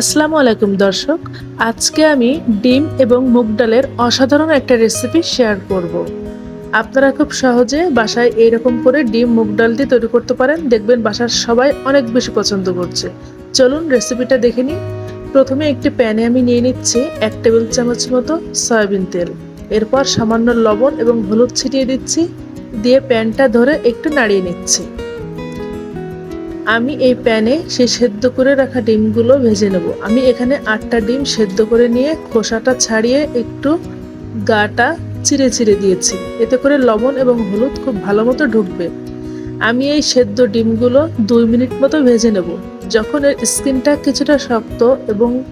আসসালামু আলাইকুম দর্শক, আজকে আমি ডিম এবং মুগ ডালের অসাধারণ একটা রেসিপি শেয়ার করব। আপনারা খুব সহজে বাসায় এইরকম করে ডিম, মুগ ডাল দিয়ে তৈরি করতে পারেন। দেখবেন বাসার সবাই অনেক বেশি পছন্দ করছে। চলুন রেসিপিটা দেখে নিন প্রথমে একটি প্যানে আমি নিয়ে নিচ্ছি এক টেবিল চামচ মতো সয়াবিন তেল। এরপর সামান্য লবণ এবং হলুদ ছিটিয়ে দিচ্ছি। দিয়ে প্যানটা ধরে একটু নাড়িয়ে নিচ্ছি। আমি এই প্যানে সেই সেদ্ধ করে রাখা ডিমগুলো ভেজে নেব। আমি এখানে আটটা ডিম সেদ্ধ করে নিয়ে খোসাটা ছাড়িয়ে একটু গাটা চিড়ে চিড়ে দিয়েছি। এতে করে লবণ এবং হলুদ খুব ভালো মতো ঢুকবে। আমি এই সেদ্ধ ডিমগুলো দুই মিনিট মতো ভেজে নেব। যখন এর স্কিনটা কিছুটা শক্ত এবং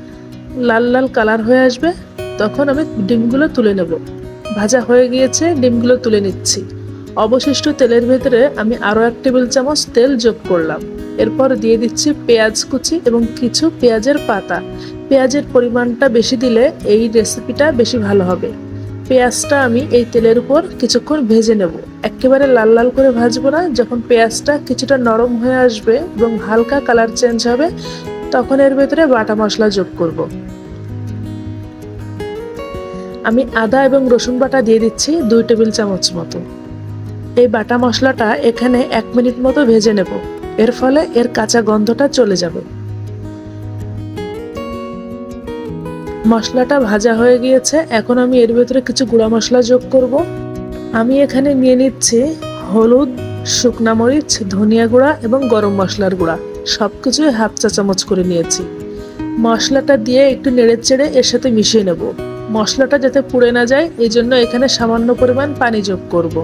লাল লাল কালার হয়ে আসবে, তখন আমি ডিমগুলো তুলে নেব। ভাজা হয়ে গিয়েছে, ডিমগুলো তুলে নিচ্ছি। অবশিষ্ট তেলের ভেতরে আমি আরও এক টেবিল চামচ তেল যোগ করলাম। এরপর দিয়ে দিচ্ছি পেঁয়াজ কুচি এবং কিছু পেঁয়াজের পাতা। পেঁয়াজের পরিমাণটা বেশি দিলে এই রেসিপিটা বেশি ভালো হবে। পেঁয়াজটা আমি এই তেলের উপর কিছুক্ষণ ভেজে নেব। একেবারে লাল লাল করে ভাজবো না, যখন পেঁয়াজটা কিছুটা নরম হয়ে আসবে এবং হালকা কালার চেঞ্জ হবে, তখন এর ভেতরে বাটা মশলা যোগ করব। আমি আদা এবং রসুন বাটা দিয়ে দিচ্ছি দুই টেবিল চামচ মতো। এই বাটা মশলাটা এখানে এক মিনিট মতো ভেজে নেব। এর ফলে এর কাঁচা গন্ধটা চলে যাবে। মশলাটা ভাজা হয়ে গিয়েছে, এখন আমি এর ভেতরে কিছু গুঁড়া মশলা যোগ করব। আমি এখানে নিয়ে নিচ্ছি হলুদ, শুকনা মরিচ, ধনিয়া গুঁড়া এবং গরম মশলার গুঁড়া। সব কিছুই হাফ চা চামচ করে নিয়েছি। মশলাটা দিয়ে একটু নেড়ে চেড়ে এর সাথে মিশিয়ে নেব। মশলাটা যাতে পুড়ে না যায়, এই জন্য এখানে সামান্য পরিমাণ পানি যোগ করব।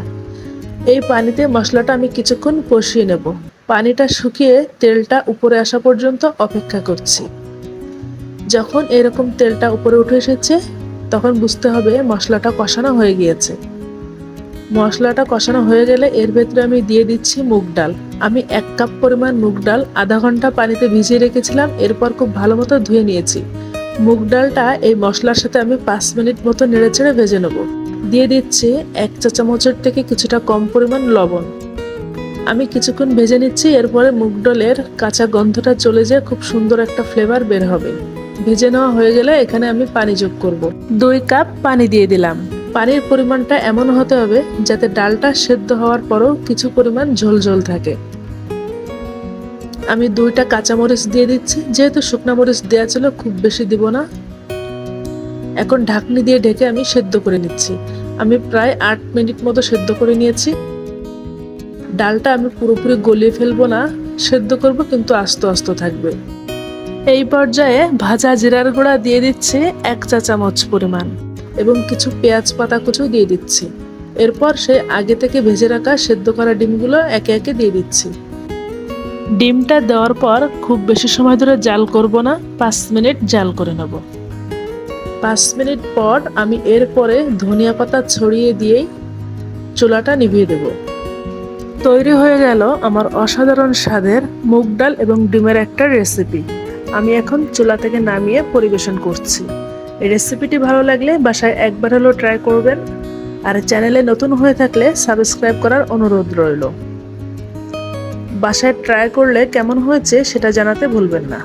এই পানিতে মশলাটা আমি কিছুক্ষণ কষিয়ে নেব। পানিটা শুকিয়ে তেলটা উপরে আসা পর্যন্ত অপেক্ষা করছি। যখন এরকম তেলটা উপরে উঠে এসেছে, তখন বুঝতে হবে মশলাটা কষানো হয়ে গিয়েছে। মশলাটা কষানো হয়ে গেলে এর ভেতরে আমি দিয়ে দিচ্ছি মুগ ডাল। আমি এক কাপ পরিমাণ মুগ ডাল, আধা ঘণ্টা পানিতে ভিজিয়ে রেখেছিলাম, এরপর খুব ভালো মতো ধুয়ে নিয়েছি। মুগ ডালটা এই মশলার সাথে আমি পাঁচ মিনিট মতো নেড়ে চেড়ে ভেজে নেব। দিয়ে দিচ্ছি এক চা চামচের থেকে কিছুটা কম পরিমাণ লবণ। আমি কিছুক্ষণ ভেজে নিচ্ছি, এরপরে মুগ ডালের কাঁচা গন্ধটা চলে যেয়ে খুব সুন্দর একটা ফ্লেভার বের হবে। ভেজে নেওয়া হয়ে গেলে এখানে আমি পানি যোগ করব। দুই কাপ পানি দিয়ে দিলাম। পানির পরিমাণটা এমন হতে হবে যাতে ডালটা সেদ্ধ হওয়ার পরও কিছু পরিমাণ ঝোল ঝোল থাকে। আমি দুইটা কাঁচামরিচ দিয়ে দিচ্ছি, যেহেতু শুকনা মরিচ দেওয়া ছিল, খুব বেশি দিব না। এখন ঢাকনি দিয়ে ঢেকে আমি সেদ্ধ করে নিচ্ছি। আমি প্রায় আট মিনিট মতো সেদ্ধ করে নিয়েছি। ডালটা আমি পুরোপুরি গলিয়ে ফেলব না, সেদ্ধ করব কিন্তু আস্তে আস্তে থাকবে। এই পর্যায়ে ভাজা জিরার গুঁড়া দিয়ে দিচ্ছি এক চা চামচ পরিমাণ এবং কিছু পেঁয়াজ পাতা কুচু দিয়ে দিচ্ছি। এরপর সেই আগে থেকে ভেজে রাখা সেদ্ধ করা ডিমগুলো একে একে দিয়ে দিচ্ছি। ডিমটা দেওয়ার পর খুব বেশি সময় ধরে জাল করব না, পাঁচ মিনিট জাল করে নেব। পাঁচ মিনিট পর আমি এরপরে ধনিয়া পাতা ছড়িয়ে দিয়েই চুলাটা নিভিয়ে দেব। তৈরি হয়ে গেল আমার অসাধারণ স্বাদের মুগ ডাল এবং ডিমের একটা রেসিপি আমি এখন চুলা থেকে নামিয়ে পরিবেশন করছি। এই রেসিপিটি ভালো লাগলে বাসায় একবার হলেও ট্রাই করবেন। আর চ্যানেলে নতুন হয়ে থাকলে সাবস্ক্রাইব করার অনুরোধ রইল। বাসায় ট্রাই করলে কেমন হয়েছে সেটা জানাতে ভুলবেন না।